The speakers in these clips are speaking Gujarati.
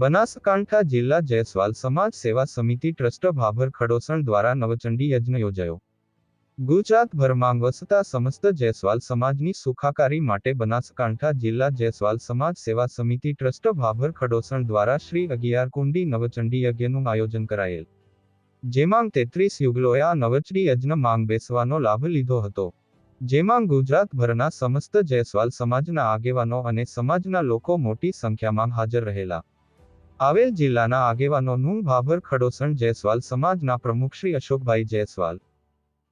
બનાસકાંઠા જિલ્લા જયસ્વાલ સમાજ સેવા સમિતિ ટ્રસ્ટ ભાભર ખડોસણ દ્વારા નવચંડી યજ્ઞ યોજાયો. ગુજરાતભરમાં વસતા સમસ્ત જયસ્વાલ સમાજની સુખાકારી માટે બનાસકાંઠા જિલ્લા જયસ્વાલ સમાજ સેવા સમિતિ ટ્રસ્ટ ભાભર ખડોસણ દ્વારા શ્રી અગિયાર કુંડી નવચંડી યજ્ઞનું આયોજન કરાયેલ. જેમાં તેત્રીસ યુગલોએ આ નવચડી યજ્ઞ માંગ બેસવાનો લાભ લીધો હતો. જેમાં ગુજરાતભરના સમસ્ત જયસ્વાલ સમાજના આગેવાનો અને સમાજના લોકો મોટી સંખ્યામાં હાજર રહેલા. આવેલ જિલ્લાના આગેવાનોનું ભાભર ખડોસણ જયસ્વાલ સમાજના પ્રમુખ શ્રી અશોકભાઈ જયસ્વાલ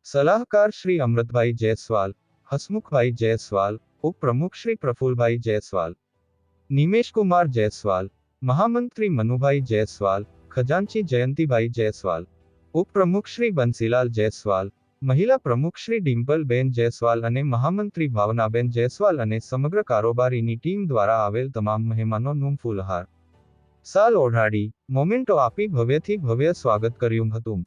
સલાહકાર શ્રી અમૃતભાઈ જયસ્વાલ હસમુખભાઈ જયસ્વાલ ઉપપ્રમુખ શ્રી પ્રફુલભાઈ જયસ્વાલ નિમેશકુમાર જયસ્વાલ મહામંત્રી મનુભાઈ જયસ્વાલ ખજાનચી જયંતિભાઈ જયસ્વાલ ઉપપ્રમુખ શ્રી બંસીલાલ જયસ્વાલ મહિલા પ્રમુખ શ્રી ડિમ્પલબેન જયસ્વાલ અને મહામંત્રી ભાવનાબેન જયસ્વાલ અને સમગ્ર કારોબારીની ટીમ દ્વારા આવેલ તમામ મહેમાનોનું ફૂલહાર સાલ ઓઢાડી, મોમેન્ટો આપી ભવ્યથી ભવ્ય સ્વાગત કર્યું હતું.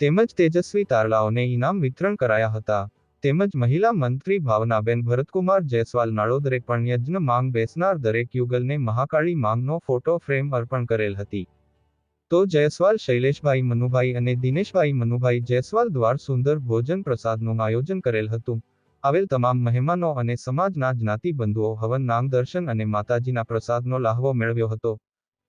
તેમજ તેજસ્વી તારલાઓને ઇનામ વિતરણ કરાયા હતા. તેમજ મહિલા મંત્રી ભાવનાબેન ભરતકુમાર જયસ્વાલ નાળોદરે પણ યજ્ઞ માંગ બેસનાર દરેક યુગલને મહાકાળી માંગનો ફોટો ફ્રેમ અર્પણ કરેલ હતી. તો જયસ્વાલ શૈલેષભાઈ મનુભાઈ અને દિનેશભાઈ મનુભાઈ જયસ્વાલ દ્વાર સુંદર ભોજન પ્રસાદનું આયોજન કરેલ હતું. આવેલ તમામ મહેમાનો અને સમાજના જ્ઞાતિ બંધુઓ હવન નામ દર્શન અને માતાજીના પ્રસાદનો લાહવો મેળવ્યો હતો.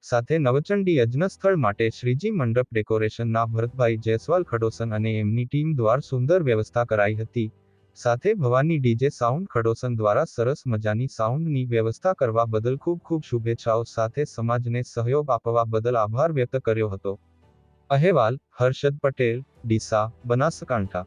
સાથે નવચંડી યજ્ઞ માટે શ્રીજી મંડપ ડેકોરેશનના ભરતભાઈ જયસ્વાલ ખડોસન અને એમની ટીમ દ્વારા સુંદર વ્યવસ્થા કરાઈ હતી. સાથે ભવાની ડીજે સાઉન્ડ ખડોસન દ્વારા સરસ મજાની સાઉન્ડની વ્યવસ્થા કરવા બદલ ખૂબ ખૂબ શુભેચ્છાઓ. સાથે સમાજને સહયોગ આપવા બદલ આભાર વ્યક્ત કર્યો હતો. અહેવાલ, હર્ષદ પટેલ, ડીસા, બનાસકાંઠા.